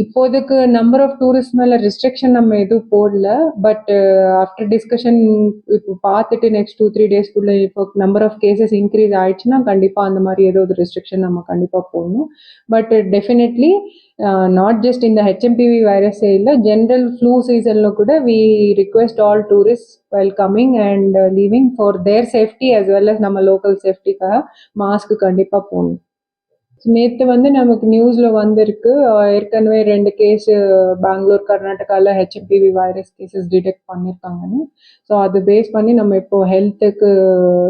இப்போதைக்கு number of tourist மேல restriction நம்ம எதுவும் போடல. பட் ஆஃப்டர் டிஸ்கஷன் இப்போ பார்த்துட்டு நெக்ஸ்ட் டூ த்ரீ டேஸ்க்குள்ள இப்போ நம்பர் ஆஃப் கேசஸ் இன்க்ரீஸ் ஆயிடுச்சுன்னா கண்டிப்பா அந்த மாதிரி ஏதோ ஒரு ரெஸ்ட்ரிக்ஷன் நம்ம கண்டிப்பா போடணும். பட் டெஃபினெட்லி நாட் ஜஸ்ட் இந்த ஹெச்எம்பிவி வைரஸே இல்லை ஜென்ரல் ஃப்ளூ சீசன்ல கூட we request all tourist welcoming and leaving for their safety as well as நம்ம லோக்கல் சேஃப்டிக்காக மாஸ்க் கண்டிப்பா போடணும். நேற்று வந்து நமக்கு நியூஸில் வந்திருக்கு ஏற்கனவே ரெண்டு கேஸ் பெங்களூர் கர்நாடகாவில் ஹெச்எம்பிவி வைரஸ் கேசஸ் டிடெக்ட் பண்ணியிருக்காங்கன்னு ஸோ அது பேஸ் பண்ணி நம்ம இப்போ ஹெல்த்துக்கு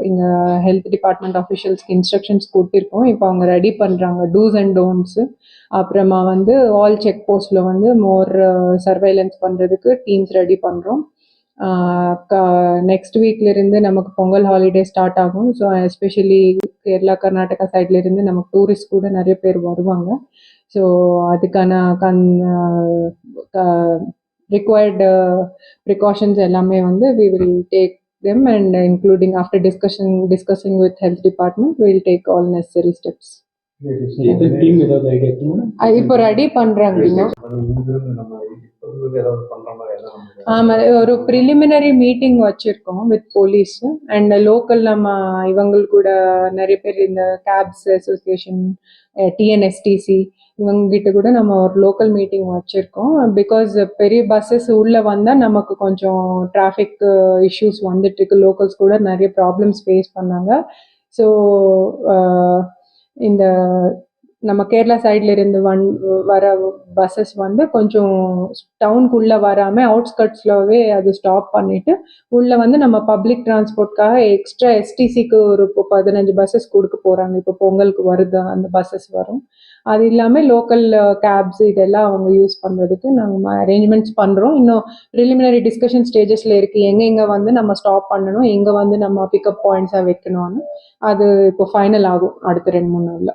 இங்கே ஹெல்த் டிபார்ட்மெண்ட் அஃபிஷியல்ஸ்க்கு இன்ஸ்ட்ரக்ஷன்ஸ் கொடுத்துருக்கோம். இப்போ அவங்க ரெடி பண்ணுறாங்க டூஸ் அண்ட் டோன்ட்ஸு அப்புறமா வந்து ஆல் செக் போஸ்ட்டில் வந்து மோர் சர்வைலன்ஸ் பண்ணுறதுக்கு டீம்ஸ் ரெடி பண்ணுறோம் நெக்ஸ்ட் வீக்ல இருந்து நமக்கு பொங்கல் ஹாலிடே ஸ்டார்ட் ஆகும். ஸோ எஸ்பெஷலி கேரளா கர்நாடகா சைட்ல இருந்து நமக்கு டூரிஸ்ட் கூட நிறைய பேர் வருவாங்க. ஸோ அதுக்கான கண் ரிக்வயர்டு ப்ரிகாஷன்ஸ் எல்லாமே வந்து we will take them and including after discussion discussing with health department will take all necessary steps இப்போ ரெடி பண்றாங்க ஒரு ப்ரிலிமினரி மீட்டிங் வச்சிருக்கோம் வித் போலீஸ் அண்ட் லோக்கல் நம்ம இவங்க கூட நிறைய பேர் இந்த கேப்ஸ் அசோசியேஷன் டிஎன்எஸ்டிசி இவங்க கிட்ட கூட நம்ம ஒரு லோக்கல் மீட்டிங் வச்சிருக்கோம். பிகாஸ் பெரிய பஸ்ஸஸ் உள்ள வந்தா நமக்கு கொஞ்சம் டிராஃபிக் இஷ்யூஸ் வந்துட்டு இருக்கு. லோக்கல்ஸ் கூட நிறைய ப்ராப்ளம்ஸ் ஃபேஸ் பண்ணாங்க. ஸோ இந்த நம்ம கேரளா சைடில் இருந்து வன் வர பஸ்ஸஸ் வந்து கொஞ்சம் டவுனுக்குள்ளே வராமல் அவுட்ஸ்கட்ஸ்லவே அது ஸ்டாப் பண்ணிவிட்டு உள்ளே வந்து நம்ம பப்ளிக் டிரான்ஸ்போர்ட்காக எக்ஸ்ட்ரா எஸ்டிசிக்கு ஒரு இப்போ பதினஞ்சு பஸ்ஸஸ் கொடுக்க போகிறாங்க இப்போ பொங்கலுக்கு வருது அந்த பஸ்ஸஸ் வரும். அது இல்லாமல் லோக்கல் கேப்ஸ் இதெல்லாம் அவங்க யூஸ் பண்ணுறதுக்கு நாங்கள் அரேஞ்ச்மெண்ட்ஸ் பண்ணுறோம் இன்னும் ப்ரிலிமினரி டிஸ்கஷன் ஸ்டேஜஸில் இருக்குது எங்கெங்கே வந்து நம்ம ஸ்டாப் பண்ணணும் எங்கே வந்து நம்ம பிக்கப் பாயிண்ட்ஸாக வைக்கணும்னு. அது இப்போ ஃபைனல் ஆகும் அடுத்த ரெண்டு மூணு நாளில்.